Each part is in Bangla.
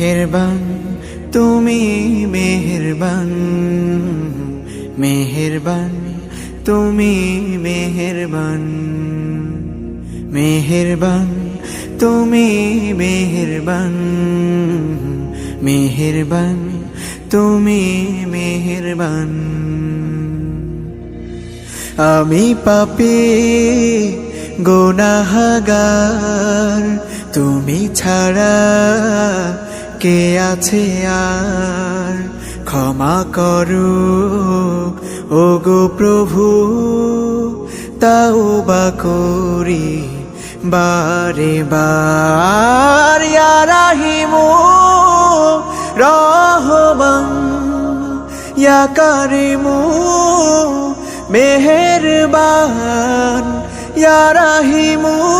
মেহেরবান, তুমি মেহেরবান মেহেরবান, তুমি মেহেরবান মেহেরবান, তুমি মেহেরবান মেহেরবান, তুমি মেহেরবান। আমি পাপি, গোনাহাগার, তুমি ছাড়া কে আছে আর? ক্ষমা করো। ও গো প্রভু তাও বা করি বারে বার। রাহিমু, রহমান। ইয়া কারিমু, মেহেরবান। ইয়া রাহিমু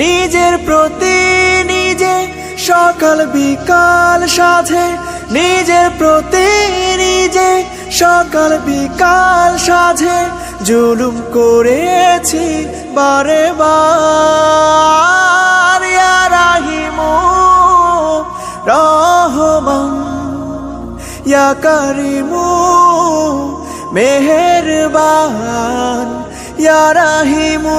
নিজের প্রতি নিজে সকাল বিকাল সাথে নিজের প্রতি নিজে সকাল বিকাল সাথে জুলুম করেছি বারে বার। রাহিমু রহমান, ইয়া কারিমু ইয়া রাহিমু